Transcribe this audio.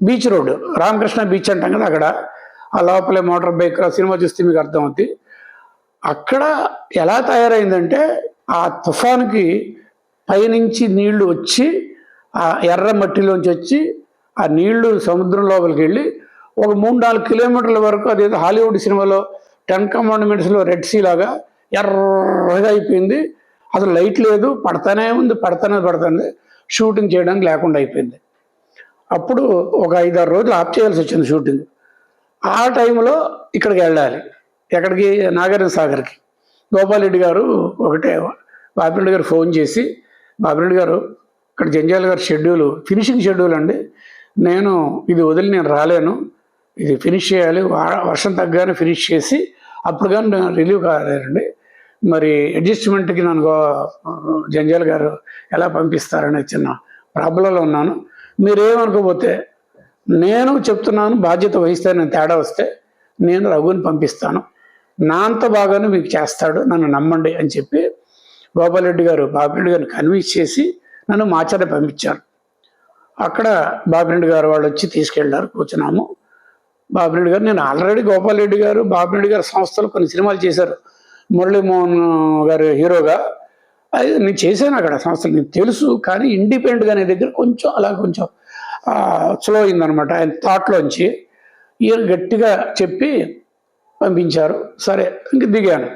Beach road. Ramakrishna beach అంటాం కదా అక్కడ. ఆ లోపలే మోటార్ బైక్ సినిమా చూస్తే మీకు అర్థమవుతుంది అక్కడ ఎలా తయారైందంటే ఆ తుఫాన్కి పైనుంచి నీళ్ళు వచ్చి ఆ ఎర్ర మట్టిలోంచి వచ్చి ఆ నీళ్ళు సముద్రం లోపలికి వెళ్ళి ఒక మూడు నాలుగు కిలోమీటర్ల వరకు అదేదో హాలీవుడ్ సినిమాలో టెన్ కమాండ్మెంట్స్లో రెడ్ సీ లాగా ఎర్రగా అయిపోయింది. అసలు లైట్ లేదు పడతానే ఉంది పడతానే పడుతుంది. షూటింగ్ చేయడానికి లేకుండా అయిపోయింది. అప్పుడు ఒక ఐదారు రోజులు ఆఫ్ చేయాల్సి వచ్చింది షూటింగ్. ఆ టైంలో ఇక్కడికి వెళ్ళాలి. ఎక్కడికి? నాగార్జున సాగర్కి. గోపాలరెడ్డి గారు ఒకటే బాపిరెడ్డి గారు ఫోన్ చేసి బాపిరెడ్డి గారు ఇక్కడ జంజాల గారి షెడ్యూల్ ఫినిషింగ్ షెడ్యూల్ అండి. నేను ఇది వదిలి నేను రాలేను. ఇది ఫినిష్ చేయాలి. వర్షం తగ్గగానే ఫినిష్ చేసి అప్పుడు కానీ నేను రిలీవ్ కాలేనండి. మరి అడ్జస్ట్మెంట్కి నన్ను గో- జంజాల గారు ఎలా పంపిస్తారనే చిన్న ప్రాబ్లంలో ఉన్నాను. మీరేమనుకోపోతే నేను చెప్తున్నాను బాధ్యత వహిస్తే నేను తేడా వస్తే నేను రఘుని పంపిస్తాను. నా అంత బాగానే మీకు చేస్తాడు నన్ను నమ్మండి అని చెప్పి గోపాలరెడ్డి గారు బాపిరెడ్డి గారిని కన్విన్స్ చేసి నన్ను మాచర్య పంపించారు. అక్కడ బాపిరెడ్డి గారు వాళ్ళు వచ్చి తీసుకెళ్ళారు కూర్చున్నాము. బాపిరెడ్డి గారు నేను ఆల్రెడీ గోపాలరెడ్డి గారు బాపిరెడ్డి గారు సంస్థలు కొన్ని సినిమాలు చేశారు. మురళీమోహన్ గారు హీరోగా అది నేను చేశాను అక్కడ సంస్థలు. నేను తెలుసు కానీ ఇండిపెండెంట్గా అనే దగ్గర కొంచెం అలా కొంచెం స్లో అయిందనమాట ఆయన థాట్లోంచి ఈయన గట్టిగా చెప్పి పంపించారు. సరే ఇంక దిగాను.